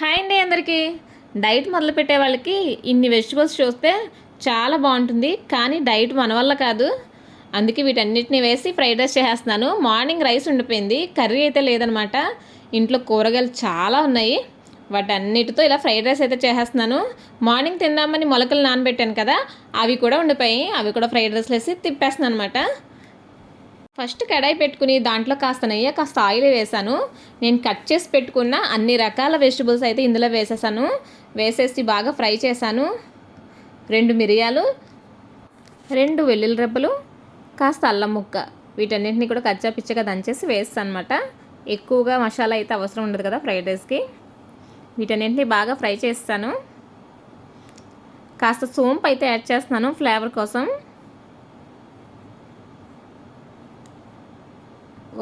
Hi అండి అందరికీ. Diet మొదలుపెట్టే వాళ్ళకి ఇన్ని వెజిటబుల్స్ చూస్తే చాలా బాగుంటుంది కానీ డైట్ మన వల్ల కాదు. అందుకే వీటన్నిటిని వేసి ఫ్రైడ్ రైస్ చేసేస్తున్నాను. మార్నింగ్ రైస్ ఉండిపోయింది కర్రీ అయితే లేదనమాట. ఇంట్లో కూరగాయలు చాలా ఉన్నాయి. వాటన్నిటితో ఇలా ఫ్రైడ్ రైస్ అయితే చేసేస్తున్నాను. మార్నింగ్ తిందామని మొలకలు నానబెట్టాను కదా అవి కూడా ఉండిపోయి అవి కూడా ఫ్రైడ్ రైస్ వేసి తిప్పేస్తున్నాను అనమాట. ఫస్ట్ కడాయి పెట్టుకుని దాంట్లో కాస్త నెయ్యి కాస్త ఆయిల్ వేసాను నేను కట్ చేసి పెట్టుకున్న అన్ని రకాల వెజిటబుల్స్ అయితే ఇందులో వేసేసాను. వేసేసి బాగా ఫ్రై చేశాను. రెండు మిరియాలు రెండు వెల్లుల్లి రెబ్బలు కాస్త అల్లం ముక్క. వీటన్నింటినీ కూడా కచ్చా పిచ్చగా దంచేసి వేస్తాను అనమాట ఎక్కువగా మసాలా అయితే అవసరం ఉండదు కదా ఫ్రైడ్ రైస్కి. వీటన్నింటినీ బాగా ఫ్రై చేస్తాను. కాస్త సోంపు అయితే యాడ్ చేస్తున్నాను ఫ్లేవర్ కోసం.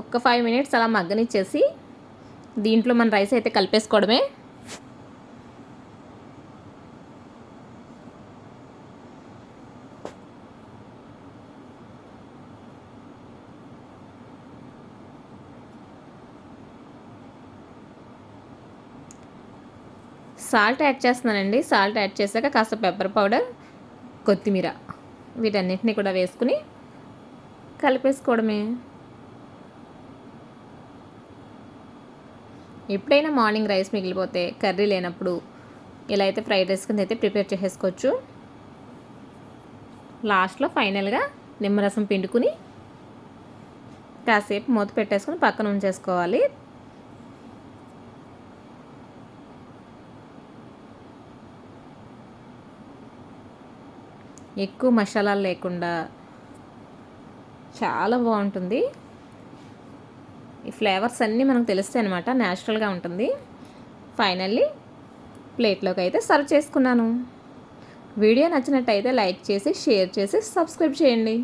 ఒక ఫైవ్ మినిట్స్ అలా మగ్గనిచ్చేసి దీంట్లో మన రైస్ అయితే కలిపేసుకోవడమే. సాల్ట్ యాడ్ చేస్తున్నానండి. సాల్ట్ యాడ్ చేశాక కాస్త పెప్పర్ పౌడర్ కొత్తిమీర వీటన్నిటిని కూడా వేసుకుని కలిపేసుకోవడమే. ఎప్పుడైనా మార్నింగ్ రైస్ మిగిలిపోతే కర్రీ లేనప్పుడు ఇలా అయితే ఫ్రైడ్ రైస్ కింద అయితే ప్రిపేర్ చేసేసుకోవచ్చు. లాస్ట్లో ఫైనల్గా నిమ్మరసం పిండుకుని కాసేపు మూత పెట్టేసుకుని పక్కన ఉంచేసుకోవాలి. ఎక్కువ మసాలాలు లేకుండా చాలా బాగుంటుంది. ఈ ఫ్లేవర్స్ అన్నీ మనకు తెలుస్తాయి అనమాట న్యాచురల్గా ఉంటుంది. ఫైనల్లీ ప్లేట్లోకి అయితే సర్వ్ చేసుకున్నాను. వీడియో నచ్చినట్టయితే లైక్ చేసి షేర్ చేసి సబ్స్క్రైబ్ చేయండి.